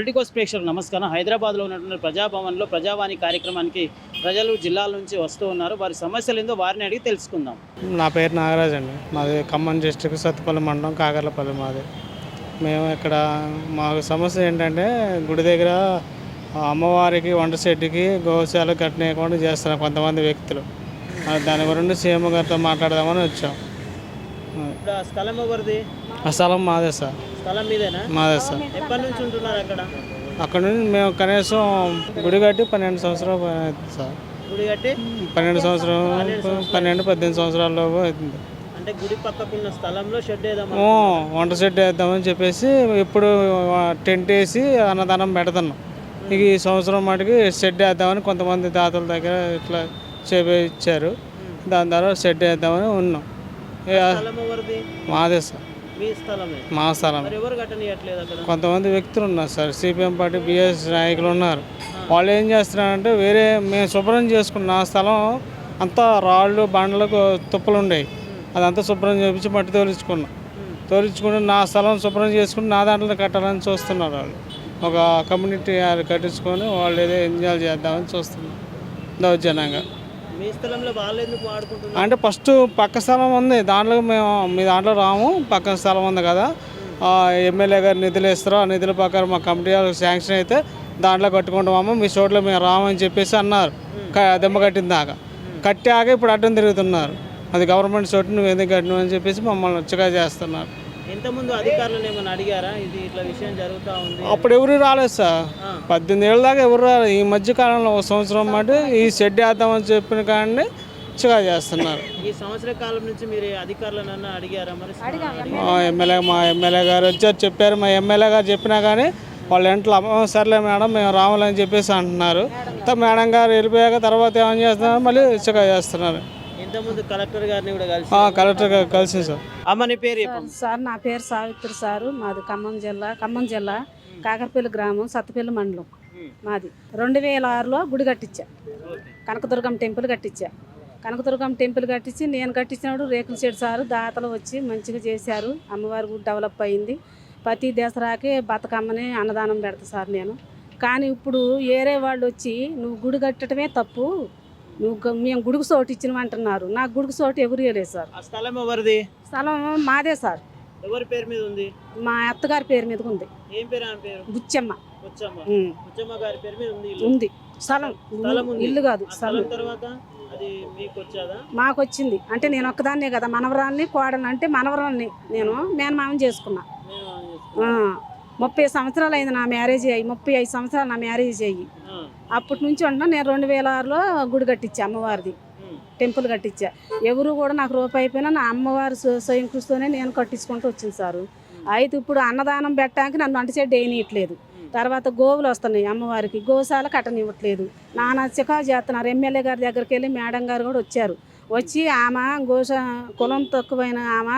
Politicos ప్రేక్షకులకు నమస్కారం. హైదరాబాద్లో ఉన్నటువంటి ప్రజాభవన్లో ప్రజావాణి కార్యక్రమానికి ప్రజలు జిల్లాల నుంచి వస్తూ ఉన్నారు. వారి సమస్యలు ఏందో వారిని అడిగి తెలుసుకుందాం. నా పేరు నాగరాజ్ అండి. మాది ఖమ్మం డిస్టిక్ సత్తుపల్లి మండలం కాకర్లపల్లి మాది. మేము ఇక్కడ మాకు సమస్య ఏంటంటే గుడి దగ్గర అమ్మవారికి వంట షెడ్డుకి గోశాల కట్టనీయకుండా చేస్తున్నారు కొంతమంది వ్యక్తులు. దాని గురించి సీఎం గారితో మాట్లాడదామని వచ్చాం. స్థలం ఎవరిది? ఆ స్థలం మాదే సార్. స్థలం మీదేనా? మాదే సార్. ఎప్పటి నుంచి ఉంటున్నారు అక్కడ? అక్కడ నుండి మేము కనీసం గుడి కట్టి పన్నెండు సంవత్సరాలు అవుతుంది సార్. గుడి కట్టి? పన్నెండు సంవత్సరం పన్నెండు పద్దెనిమిది సంవత్సరాలలోపు అవుతుంది. అంటే గుడి పక్కకున్న స్థలంలో షెడ్ వేద్దాం వంట సెట్ వేద్దామని చెప్పేసి ఇప్పుడు టెంట్ వేసి అన్నదానం పెడుతున్నాం. ఇక ఈ సంవత్సరం మటుకి షెడ్ వేద్దామని కొంతమంది దాతల దగ్గర ఇట్లా చేపి ఇచ్చారు దాని ద్వారా షెడ్ వేద్దామని ఉన్నాం. మాదే సార్. మీ స్థలం. కొంతమంది వ్యక్తులు ఉన్నారు సార్. సిపిఎం పార్టీ బిఎస్ నాయకులు ఉన్నారు. వాళ్ళు ఏం చేస్తున్నారంటే వేరే మేము శుభ్రం చేసుకున్న స్థలం అంతా రాళ్ళు బండలకు తుప్పలు ఉండేవి అదంతా శుభ్రం చేపించి మట్టి తోలించుకున్నాం. తోలించుకుని నా స్థలం శుభ్రం చేసుకుని నా దాంట్లో కట్టాలని చూస్తున్నారు వాళ్ళు. ఒక కమ్యూనిటీ కట్టించుకొని వాళ్ళు ఏదో ఎంజాయ్ చేద్దామని చూస్తున్నారు. దౌర్జన్యంగా. అంటే ఫస్ట్ పక్క స్థలం ఉంది దాంట్లో మేము మీ దాంట్లో రాము పక్కన స్థలం ఉంది కదా. ఎమ్మెల్యే గారు నిధులు ఇస్తారు ఆ నిధుల ప్రకారం మా కమిటీ వాళ్ళకి శాంక్షన్ అయితే దాంట్లో కట్టుకుంటామమ్మ మీ చోట్ల మేము రామని చెప్పేసి అన్నారు. దెబ్బ కట్టిన దాకా. కట్టాక ఇప్పుడు అడ్డం తిరుగుతున్నారు. అది గవర్నమెంట్ చోటు నువ్వు ఎందుకు కట్టినావు అని చెప్పేసి మమ్మల్ని వచ్చగా చేస్తున్నారు. ఇంతకుముందు అధికారులను ఏమైనా అడిగారా? ఇది ఇట్లా విషయం జరుగుతూ ఉంది. అప్పుడు ఎవరు రాలేదు సార్. పద్దెనిమిది ఏళ్ళ దాకా ఎవరు రాలేదు. ఈ మధ్య కాలంలో ఒక సంవత్సరం మాట ఈ షెడ్ వేద్దామని చెప్పిన కానీ చిగా చేస్తున్నారు. ఈ సంవత్సర కాలం నుంచి మీరు అధికారులను అడిగారా? మరి మా ఎమ్మెల్యే మా ఎమ్మెల్యే గారు వచ్చారు చెప్పారు. మా ఎమ్మెల్యే గారు చెప్పినా కానీ వాళ్ళ ఇంట్లో "అమ్మ, సర్లే మేడం మేము రావాలని చెప్పేసి అంటున్నారు. మేడం గారు వెళ్ళిపోయాక తర్వాత ఏమని చేస్తున్నారు? మళ్ళీ ఇచ్చగా చేస్తున్నారు. ఇంతకుముందు కలెక్టర్ గారిని కూడా కలిసి కలెక్టర్ గారు కలిసి సార్. అమ్మ నీ పేరు చెప్పు. సార్ నా పేరు సావిత్రి సారు. మాది ఖమ్మం జిల్లా ఖమ్మం జిల్లా కాకరపల్లి గ్రామం సత్తపల్లి మండలం. మాది. రెండు వేల ఆరులో గుడి కట్టించా. కనకదుర్గం టెంపుల్ కట్టించా. కనకదుర్గం టెంపుల్ కట్టించి నేను కట్టించినప్పుడు రేకుల షెడ్ సారు దాతలు వచ్చి మంచిగా చేశారు. అమ్మవారి గుడి డెవలప్ అయింది. ప్రతి దసరాకి బతుకమ్మని అన్నదానం పెడతా సార్ నేను. కానీ ఇప్పుడు ఏరే వాళ్ళు వచ్చి నువ్వు గుడి కట్టడమే తప్పు. నువ్వు మేము గుడికి సోటు ఇచ్చినవంటున్నారు. నాకు గుడికి సోటు ఎవరు ఇవ్వలేదు సార్. ఆ స్థలం ఎవరిది? స్థలం మాదే సార్. ఎవరి పేరు మీద ఉంది? మా అత్తగారి పేరు మీద ఉంది. ఏం పేరు ఆమె పేరు? బుచ్చమ్మ. ఉమ్, వచ్చమ్మ గారి పేరు మీద ఉంది ఇల్లు? ఉంది. స్థలం. స్థలం ఉంది. ఇల్లు కాదు ఆ స్థలం. స్థలం తర్వాత అది మీకు వచ్చాదా? మాకు వచ్చింది అంటే నేను ఒక్కదాన్నే కదా. మనవరాల్ని కోడలు అంటే మనవరాల్ని నేను మేనమామం చేసుకున్నా. ఆ, ముప్పై సంవత్సరాలు అయింది నా మ్యారేజ్ అయ్యి ముప్పై ఐదు సంవత్సరాలు నా మ్యారేజ్ అయ్యి. అప్పటి నుంచి ఉంటున్నా నేను రెండు వేల ఆరులో గుడి కట్టించా అమ్మవారిది. టెంపుల్ కట్టించా. ఎవరు కూడా నాకు రూపాయి అయిపోయినా నా అమ్మవారి స్వ- స్వయం కృషితోనే నేను కట్టించుకుంటూ వచ్చింది సారు. అయితే ఇప్పుడు అన్నదానం పెట్టడానికి నన్ను వంట చెడ్డ వేయనియట్లేదు తర్వాత గోవులు వస్తున్నాయి అమ్మవారికి గోశాల కట్టనివ్వట్లేదు నానా చికా చేస్తున్నారు. ఎమ్మెల్యే గారి దగ్గరికి వెళ్ళి మేడం గారు కూడా వచ్చారు. వచ్చి ఆమె గోశ కులం తక్కువైన ఆమె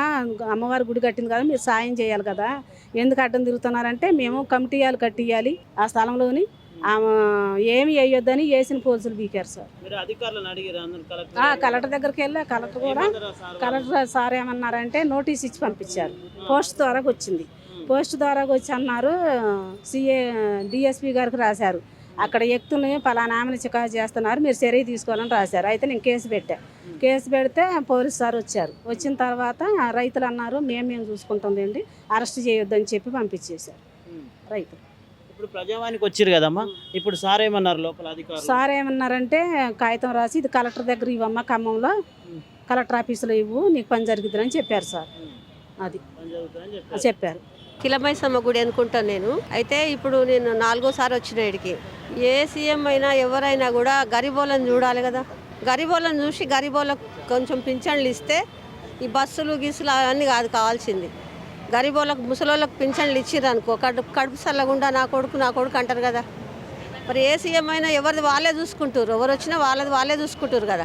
అమ్మవారి గుడి కట్టింది కదా మీరు సాయం చేయాలి కదా. ఎందుకు అడ్డం తిరుగుతున్నారంటే మేము కమిటీ వాళ్ళు కట్టియాలి ఆ స్థలంలోని. ఆమె ఏమి వేయొద్దని వేసిన పోలీసులు బీకారు సార్. కలెక్టర్ దగ్గరికి వెళ్ళా కలెక్టర్ కూడా? కలెక్టర్ సార్ ఏమన్నారంటే నోటీస్ ఇచ్చి పంపించారు. పోస్ట్ ద్వారా వచ్చింది. పోస్ట్ ద్వారా వచ్చి అన్నారు సిఏ డిఎస్పి గారికి రాశారు. అక్కడ వ్యక్తుల్ని పలానా ఆమెను చికా చేస్తున్నారు మీరు చర్య తీసుకోవాలని రాశారు. అయితే నేను కేసు పెట్టా. కేసు పెడితే పోలీస్ సార్ వచ్చారు. వచ్చిన తర్వాత రైతులు అన్నారు మేము మేము చూసుకుంటుందండి అరెస్ట్ చేయొద్దని చెప్పి పంపించేశారు. రైతులు. ఇప్పుడు ప్రజావానికి వచ్చారు కదమ్మా. ఇప్పుడు సార్ ఏమన్నారు లోపల అధికారులు? సార్ ఏమన్నారంటే కాగితం రాసి ఇది కలెక్టర్ దగ్గర ఇవ్వమ్మ ఖమ్మంలో. కలెక్టర్ ఆఫీసులో ఇవ్వు నీకు పని జరుగుతుందని చెప్పారు సార్. అది చెప్పారు. కిలమైసమ్మ గుడి అనుకుంటాను నేను. అయితే ఇప్పుడు నేను నాలుగోసారి వచ్చిన ఇడికి ఏ సీఎం అయినా ఎవరైనా కూడా గరీబోళ్ళని చూడాలి కదా. గరీబోళ్ళని చూసి గరీబోళ్ళకు కొంచెం పింఛన్లు ఇస్తే ఈ బస్సులు గీసులు అవన్నీ కాదు కావాల్సింది. గరీబోళ్ళకు ముసలోళ్ళకు పింఛన్లు ఇచ్చిర్రు అనుకో. కడుపు కడుపు చల్లకుండా నా కొడుకు నా కొడుకు అంటారు కదా. మరి ఏ సీఎం అయినా ఎవరిది వాళ్ళే చూసుకుంటారు ఎవరు వచ్చినా వాళ్ళది వాళ్ళే చూసుకుంటారు కదా.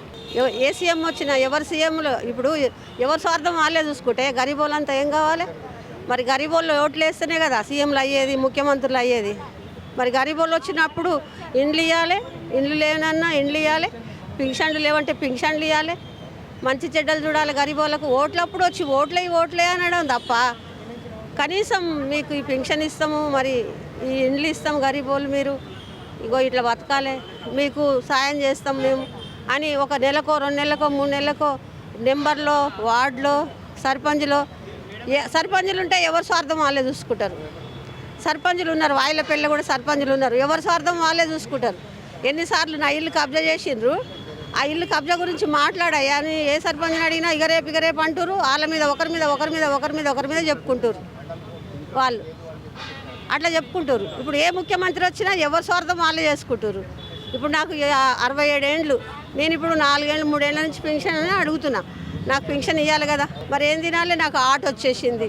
ఏ సీఎం వచ్చినా ఎవరి సీఎంలో ఇప్పుడు ఎవరి స్వార్థం వాళ్ళే చూసుకుంటే గరీబోళ్ళంతా ఏం కావాలి? మరి గరీబోళ్ళు ఓట్లు వేస్తేనే కదా సీఎంలు అయ్యేది ముఖ్యమంత్రులు అయ్యేది. మరి గరీబోళ్ళు వచ్చినప్పుడు ఇండ్లు ఇవ్వాలి ఇండ్లు లేనన్నా ఇండ్లు ఇవ్వాలి పింఛన్లు లేవంటే పింఛన్లు ఇవ్వాలి మంచి చెడ్డలు చూడాలి గరీబోళ్ళకు ఓట్లప్పుడు వచ్చి ఓట్లే ఓట్లే అనడం తప్ప కనీసం మీకు ఈ పెన్షన్ ఇస్తాము మరి ఈ ఇండ్లు ఇస్తాం గరీబోళ్ళు మీరు. ఇగో ఇట్లా బతకాలి మీకు సాయం చేస్తాం మేము అని ఒక నెలకో రెండు నెలలకో మూడు నెలలకో నెంబర్లో వార్డులో సర్పంచ్లో సర్పంచులు ఉంటే ఎవరు స్వార్థం వాళ్ళే చూసుకుంటారు. సర్పంచులు ఉన్నారు వాయిల పిల్ల కూడా సర్పంచులు ఉన్నారు. ఎవరు స్వార్థం వాళ్ళే చూసుకుంటారు. ఎన్నిసార్లు నా ఇల్లు కబ్జా చేసిండ్రు. ఆ ఇల్లు కబ్జా గురించి మాట్లాడాయా అని ఏ సర్పంచ్ని అడిగినా ఇగరేపు ఇగరేపు అంటారు వాళ్ళ మీద ఒకరి మీద ఒకరి మీద ఒకరి మీద ఒకరి మీద చెప్పుకుంటారు వాళ్ళు. అట్లా చెప్పుకుంటారు ఇప్పుడు ఏ ముఖ్యమంత్రి వచ్చినా ఎవరి స్వార్థం వాళ్ళే చేసుకుంటారు ఇప్పుడు నాకు అరవై ఏడేండ్లు. నేను ఇప్పుడు నాలుగేళ్ళు మూడేళ్ళ నుంచి పెన్షన్ అని అడుగుతున్నా. నాకు పెన్షన్ ఇవ్వాలి కదా. మరి ఏం తినాలి? నాకు ఆట వచ్చేసింది.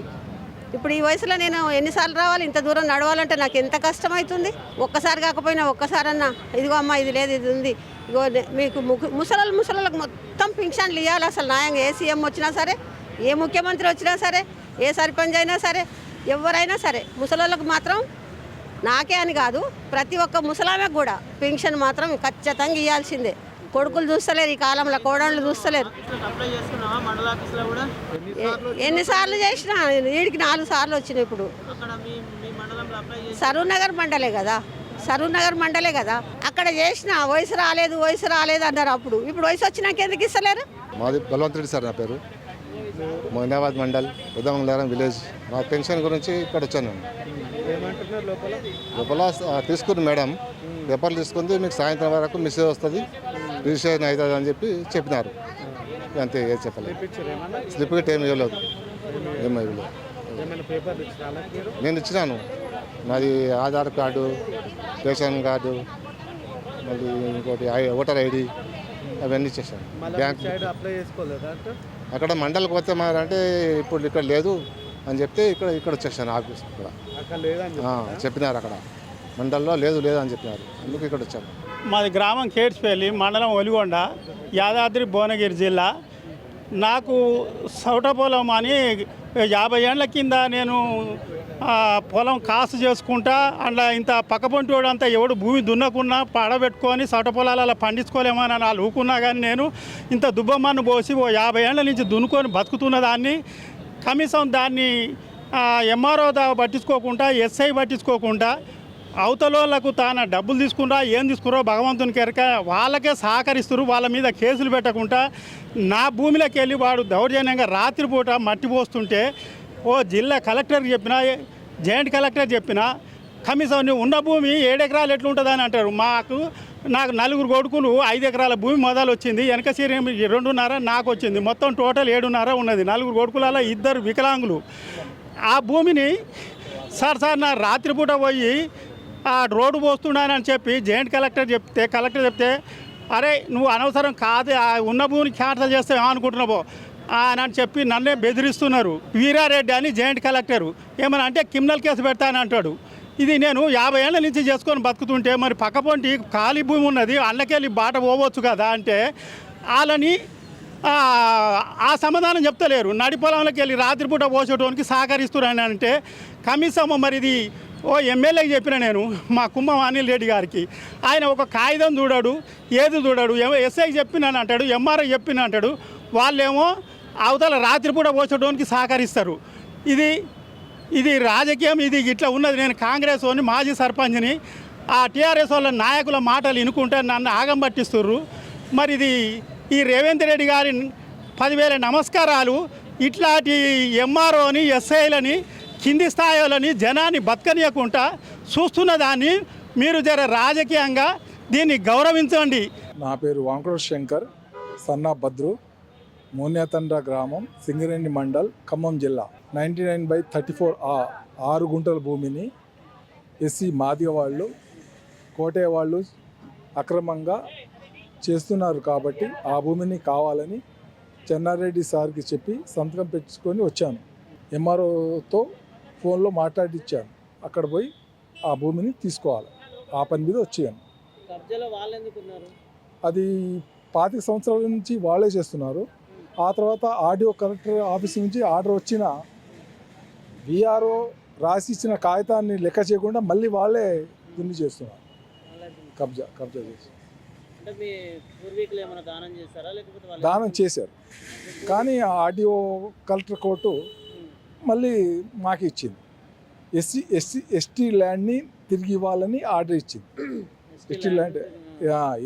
ఇప్పుడు ఈ వయసులో నేను ఎన్నిసార్లు రావాలి? ఇంత దూరం నడవాలంటే నాకు ఎంత కష్టం అవుతుంది ఒక్కసారి కాకపోయినా ఒక్కసారన్నా ఇదిగో అమ్మ ఇది లేదు ఇది ఉంది. ఇగో మీకు ముకు- ముసలోళ్ళు ముసలోళ్ళకి మొత్తం పింఛన్లు ఇవ్వాలి అసలు. న్యాయంగా ఏ సీఎం వచ్చినా సరే ఏ ముఖ్యమంత్రి వచ్చినా సరే ఏ సర్పంచ్ అయినా సరే ఎవరైనా సరే ముసలోళ్ళకు మాత్రం నాకే అని కాదు ప్రతి ఒక్క ముసలామెకు కూడా పెన్షన్ మాత్రం ఖచ్చితంగా ఇవ్వాల్సిందే కొడుకులు చూస్తలేరు ఈ కాలంలో కోడళ్ళు చూస్తలేరు ఎన్నిసార్లు చేసినా వీడికి నాలుగు సార్లు వచ్చినాయి ఇప్పుడు. అక్కడ నగర్ మండలే కదా సరూర్ నగర్ మండలే కదా. అక్కడ చేసిన వయసు రాలేదు వయసు రాలేదు అన్నారు అప్పుడు. ఇప్పుడు వయసు వచ్చినాక ఎందుకు ఇస్తలేరు? మాది బలవంత్ రెడ్డి సార్ నా పేరు. మొయినాబాద్ మండల్ పెద్దమంగళారం విలేజ్. నా పెన్షన్ గురించి ఇక్కడ వచ్చాను. లోపల తీసుకుని తీసుకుంది మేడం. పేపర్లు తీసుకుంది మీకు సాయంత్రం వరకు మెసేజ్ వస్తుంది. రిజిస్ట్రేషన్ అవుతుంది అని చెప్పి చెప్పినారు. అంతే ఏం చెప్పలేదు. స్లిప్ గిట్ ఏమి ఇవ్వలేదు. ఏమి ఇవ్వలేదు నేను ఇచ్చినాను. నాది ఆధార్ కార్డు రేషన్ కార్డు మళ్ళీ ఇంకోటి ఓటర్ ఐడి అవన్నీ ఇచ్చేసాను. బ్యాంక్ అక్కడ మండలికి పోతే అంటే ఇప్పుడు ఇక్కడ లేదు అని చెప్తే ఇక్కడ ఇక్కడ వచ్చేసాను ఆఫీస్ ఇక్కడ చెప్పినారు అక్కడ. మండల్లో లేదు లేదు అని చెప్పినారు. అందుకు ఇక్కడ వచ్చాను. మాది గ్రామం కేడ్స్పల్లి మండలం ఒలిగొండ యాదాద్రి భువనగిరి జిల్లా. నాకు సౌట పొలం అని యాభై ఏళ్ళ కింద నేను పొలం కాసు చేసుకుంటా అండ్ ఇంత పక్కపొంటి వాడు అంతా ఎవడు భూమి దున్నకున్నా పడబెట్టుకొని సౌట పొలాలు అలా పండించుకోలేమని వాళ్ళు ఊకున్నా కానీ నేను ఇంత దుబ్బమ్మను పోసి ఓ యాభై ఏళ్ళ నుంచి దున్నుకొని బతుకుతున్న దాన్ని కనీసం దాన్ని ఎంఆర్ఓ పట్టించుకోకుండా ఎస్ఐ పట్టించుకోకుండా అవతలోళ్ళకు తాను డబ్బులు తీసుకున్నా ఏం తీసుకురో భగవంతుని కెరక వాళ్ళకే సహకరిస్తారు వాళ్ళ మీద కేసులు పెట్టకుండా నా భూమిలోకి వెళ్ళి వాడు దౌర్జన్యంగా రాత్రిపూట మట్టి పోస్తుంటే ఓ జిల్లా కలెక్టర్కి చెప్పిన జాయింట్ కలెక్టర్ చెప్పిన కమిషన్ నువ్వు ఉన్న భూమి ఏడెకరాలు ఎట్లుంటుంది అని అంటారు. మాకు నాకు నలుగురు కొడుకులు ఐదు ఎకరాల భూమి మొదలు వచ్చింది వెనక సీరియం రెండున్నర నాకు వచ్చింది మొత్తం టోటల్ ఏడున్నర ఉన్నది. నలుగురు కొడుకులలో ఇద్దరు వికలాంగులు. ఆ భూమిని సార్ సార్ నా రాత్రిపూట పోయి ఆ రోడ్డు పోస్తున్నానని చెప్పి జాయింట్ కలెక్టర్ చెప్తే కలెక్టర్ చెప్తే అరే నువ్వు అనవసరం కాదు ఆ ఉన్న భూమిని క్యాన్సల్ చేస్తే అనుకుంటున్నావో అని చెప్పి నన్నే బెదిరిస్తున్నారు. వీరారెడ్డి అని జాయింట్ కలెక్టరు. ఏమని అంటే క్రిమినల్ కేసు పెడతానని అంటాడు. ఇది నేను యాభై ఏళ్ళ నుంచి చేసుకొని బతుకుతుంటే మరి పక్కపొంటి ఖాళీ భూమి ఉన్నది అన్నకెళ్ళి బాట పోవచ్చు కదా అంటే వాళ్ళని ఆ, సమాధానం చెప్తలేరు. నడిపొలంలోకి వెళ్ళి రాత్రిపూట పోసేటోనికి సహకరిస్తున్నారని అంటే కమిసమ్మ మరి ఇది ఓ ఎమ్మెల్యేకి చెప్పిన నేను మా కుమ్మం అనిల్ రెడ్డి గారికి ఆయన ఒక కాగితం చూడాడు ఏది చూడాడు ఏమో ఎస్ఐకి చెప్పినాను అంటాడు ఎంఆర్ఐ చెప్పిన అంటాడు వాళ్ళేమో అవతల రాత్రిపూట పోసేటోనికి సహకరిస్తారు. ఇది ఇది రాజకీయం ఇది ఇట్లా ఉన్నది. నేను కాంగ్రెస్ అని మాజీ సర్పంచ్ని ఆ టీఆర్ఎస్ వాళ్ళ నాయకుల మాటలు వినుకుంటే నన్ను ఆగం పట్టిస్తుర్రు. మరి ఇది ఈ రేవంత్ రెడ్డి గారి పదివేల నమస్కారాలు ఇట్లాంటి ఎంఆర్ఓని ఎస్ఐలని కింది స్థాయిలని జనాన్ని బతకనీయకుండా చూస్తున్న దాన్ని మీరు జర రాజకీయంగా దీన్ని గౌరవించండి. నా పేరు వాంకట శంకర్ సన్నా భద్రు మోన్యాతండ్ర గ్రామం సింగరేణి మండల్ ఖమ్మం జిల్లా. Ninety nine by thirty four ఆ ఆరు గుంటల భూమిని ఎస్సీ మాదిగ వాళ్ళు కోటయ్య వాళ్ళు అక్రమంగా చేస్తున్నారు కాబట్టి ఆ భూమిని కావాలని చెన్నారెడ్డి సార్కి చెప్పి సంతకం పెట్టుకొని వచ్చాను. ఎంఆర్ఓతో ఫోన్లో మాట్లాడిచ్చాను. అక్కడ పోయి ఆ భూమిని తీసుకోవాలి. ఆ పని మీద వచ్చాను అది పాతిక సంవత్సరాల నుంచి వాళ్ళే చేస్తున్నారు. ఆ తర్వాత ఆర్డీఓ కలెక్టర్ ఆఫీస్ నుంచి ఆర్డర్ వచ్చిన విఆర్ఓ రాసి ఇచ్చిన కాగితాన్ని లెక్క చేయకుండా మళ్ళీ వాళ్ళే దున్ని చేస్తున్నారు. కబ్జా కబ్జా చేసి. దానం చేశారు? కానీ ఆర్డీఓ కలెక్టర్ కోర్టు మళ్ళీ మాకు ఇచ్చింది ఎస్సీ ఎస్సీ ఎస్టీ ల్యాండ్ని తిరిగి ఇవ్వాలని ఆర్డర్ ఇచ్చింది ST land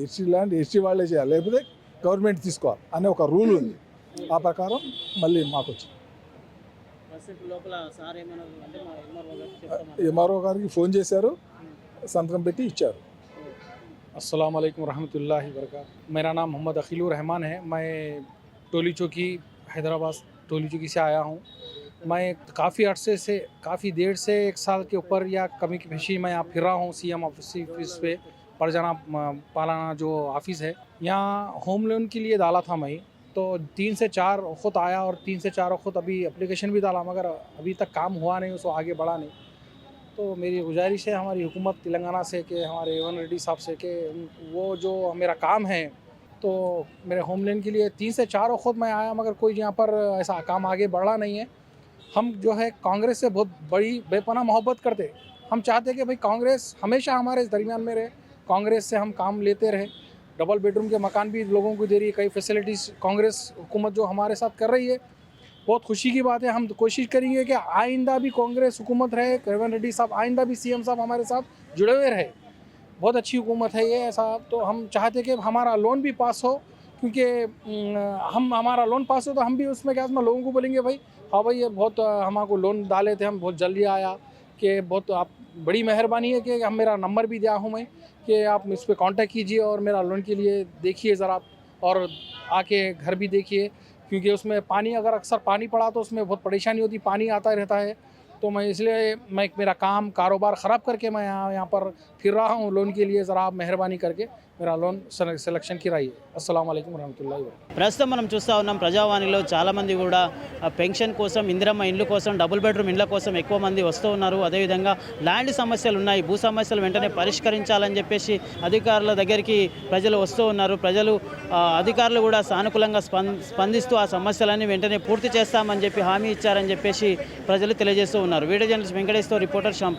ST land ST వాళ్ళే చేయాలి లేకపోతే గవర్నమెంట్ తీసుకోవాలి అనే ఒక రూల్ ఉంది ఆ ప్రకారం మళ్ళీ మాకు వచ్చింది ప్రస్తుతం లోపల సార్ ఏమన్నారు అంటే మా ఎంఆర్ఓ గారు చెప్తామన్నారు. ఎంఆర్ఓ గారికి ఫోన్ చేశారు సంతకం పెట్టి ఇచ్చారు अस्सलाम वालेकुम रहमतुल्लाहि वरकत मेरा नाम मोहम्मद अखिलुर रहमान है मैं टोली चौकी हैदराबाद टोली चौकी से आया हूँ मैं काफ़ी अरसे से काफ़ी देर से एक साल के ऊपर या कमी की पेशी मैं यहाँ फिर रहा हूँ सी एम ऑफ़िस पे अ, पालाना जो ऑफ़िस है। यहाँ होम लोन के लिए डाला था मैं तो तीन से चार खुद आया और तीन से चार खुद अभी एप्लीकेशन भी डाला मगर अभी तक काम हुआ नहीं उसको आगे बढ़ा नहीं। तो मेरी गुजारिश है हमारी हुकूमत तेलंगाना से कि हमारे एवन रेड्डी साहब से कि वो जो मेरा काम है तो मेरे होम लेन के लिए तीन से चार खुद मैं आया मगर कोई यहाँ पर ऐसा काम आगे बढ़ा नहीं है। हम जो है कांग्रेस से बहुत बड़ी बेपना मोहब्बत करते। हम चाहते कि भाई कांग्रेस हमेशा हमारे दरमियान में रहे, कांग्रेस से हम काम लेते रहे। डबल बेडरूम के मकान भी लोगों को दे रही है, कई फैसिलिटीज़ कांग्रेस हुकूमत जो हमारे साथ कर रही है। बहुत खुशी की बात है, हम कोशिश करेंगे कि आइंदा भी कांग्रेस हुकूमत रहे रेवन रेड्डी साहब, आइंदा भी सीएम साहब हमारे साथ जुड़े हुए रहे। बहुत अच्छी हुकूमत है ये, ऐसा तो हम चाहते कि हमारा लोन भी पास हो, क्योंकि हम, हमारा लोन पास हो तो हम भी उसमें क्या लोगों को बोलेंगे, भाई हाँ भाई, ये बहुत हमको लोन डाले थे, हम बहुत जल्दी आया कि बहुत आप, बड़ी मेहरबानी है कि हम मेरा नंबर भी दिया हूँ मैं, कि आप इस पर कांटेक्ट कीजिए और मेरा लोन के लिए देखिए ज़रा और आके घर भी देखिए, क्योंकि उसमें पानी, अगर अक्सर पानी पड़ा तो उसमें बहुत परेशानी होती, पानी आता रहता है। तो मैं इसलिए मैं, मेरा काम कारोबार ख़राब करके मैं यहाँ यहाँ पर फिर रहा हूँ लोन के लिए ज़रा आप मेहरबानी करके मेरा लोन सिलेक्शन कराइए अस्सलाम वालेकुम रहमतुल्लाहि व बरकातहू। ప్రస్తుతం మనం చూస్తూ ఉన్నాం ప్రజావాణిలో చాలామంది కూడా ఆ, పెన్షన్ కోసం ఇందిరమ్మ ఇండ్ల కోసం డబుల్ బెడ్రూమ్ ఇండ్ల కోసం ఎక్కువ మంది వస్తూ ఉన్నారు అదేవిధంగా ల్యాండ్ సమస్యలు ఉన్నాయి భూ సమస్యలు వెంటనే పరిష్కరించాలని చెప్పేసి అధికారుల దగ్గరికి ప్రజలు వస్తూ ఉన్నారు ప్రజలు ఆ, అధికారులు కూడా సానుకూలంగా స్పం- స్పందిస్తూ ఆ సమస్యలన్నీ వెంటనే పూర్తి చేస్తామని చెప్పి హామీ ఇచ్చారని చెప్పేసి ప్రజలు తెలియజేస్తూ ఉన్నారు video journalist Venkateswara reporter Shyam